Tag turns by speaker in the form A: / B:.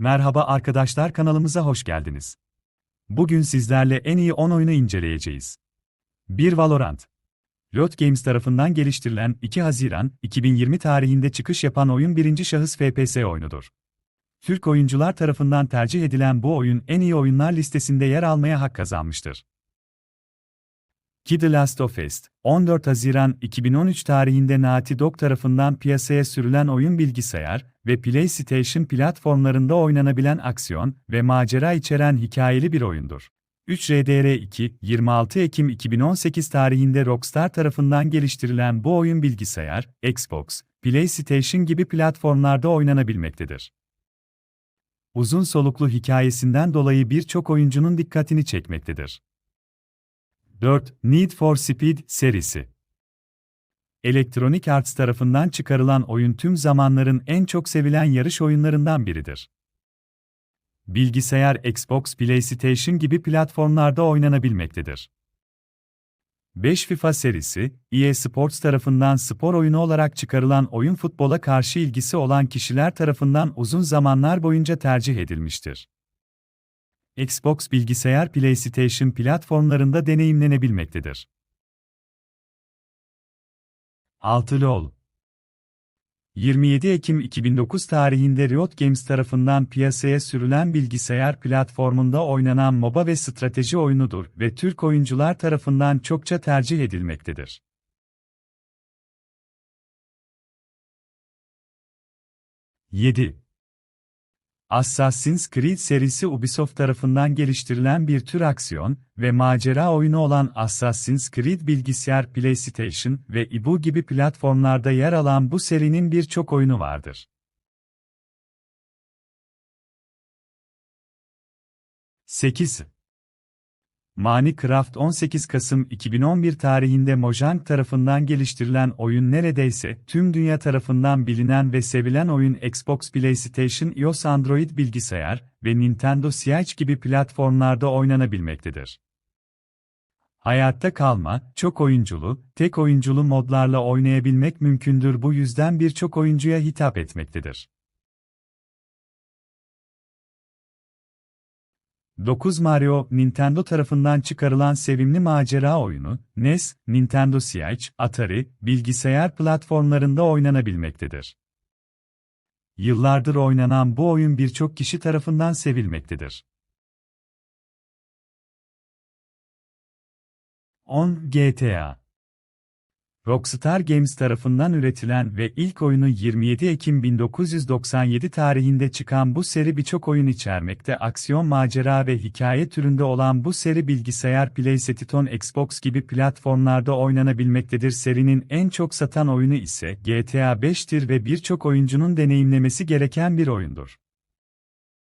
A: Merhaba arkadaşlar kanalımıza hoş geldiniz. Bugün sizlerle en iyi 10 oyunu inceleyeceğiz. 1 Valorant. Riot Games tarafından geliştirilen 2 Haziran 2020 tarihinde çıkış yapan oyun birinci şahıs FPS oyunudur. Türk oyuncular tarafından tercih edilen bu oyun en iyi oyunlar listesinde yer almaya hak kazanmıştır. Ki The Last of Us, 14 Haziran 2013 tarihinde Naughty Dog tarafından piyasaya sürülen oyun bilgisayar ve PlayStation platformlarında oynanabilen aksiyon ve macera içeren hikayeli bir oyundur. 3RDR2, 26 Ekim 2018 tarihinde Rockstar tarafından geliştirilen bu oyun bilgisayar, Xbox, PlayStation gibi platformlarda oynanabilmektedir. Uzun soluklu hikayesinden dolayı birçok oyuncunun dikkatini çekmektedir. 4. Need for Speed serisi. Electronic Arts tarafından çıkarılan oyun tüm zamanların en çok sevilen yarış oyunlarından biridir. Bilgisayar, Xbox, PlayStation gibi platformlarda oynanabilmektedir. 5 FIFA serisi, EA Sports tarafından spor oyunu olarak çıkarılan oyun futbola karşı ilgisi olan kişiler tarafından uzun zamanlar boyunca tercih edilmiştir. Xbox bilgisayar PlayStation platformlarında deneyimlenebilmektedir. 6 LoL 27 Ekim 2009 tarihinde Riot Games tarafından piyasaya sürülen bilgisayar platformunda oynanan MOBA ve strateji oyunudur ve Türk oyuncular tarafından çokça tercih edilmektedir. Yedi. Assassin's Creed serisi Ubisoft tarafından geliştirilen bir tür aksiyon ve macera oyunu olan Assassin's Creed bilgisayar PlayStation ve ibu gibi platformlarda yer alan bu serinin birçok oyunu vardır. Sekiz. Minecraft 18 Kasım 2011 tarihinde Mojang tarafından geliştirilen oyun neredeyse tüm dünya tarafından bilinen ve sevilen oyun Xbox PlayStation iOS Android bilgisayar ve Nintendo Switch gibi platformlarda oynanabilmektedir. Hayatta kalma, çok oyunculu, tek oyunculu modlarla oynayabilmek mümkündür bu yüzden birçok oyuncuya hitap etmektedir. 9 Mario, Nintendo tarafından çıkarılan sevimli macera oyunu, NES, Nintendo Switch, Atari, bilgisayar platformlarında oynanabilmektedir. Yıllardır oynanan bu oyun birçok kişi tarafından sevilmektedir. 10 GTA Rockstar Games tarafından üretilen ve ilk oyunu 27 Ekim 1997 tarihinde çıkan bu seri birçok oyun içermekte aksiyon macera ve hikaye türünde olan bu seri bilgisayar PlayStation Xbox gibi platformlarda oynanabilmektedir. Serinin en çok satan oyunu ise GTA 5'tir ve birçok oyuncunun deneyimlemesi gereken bir oyundur.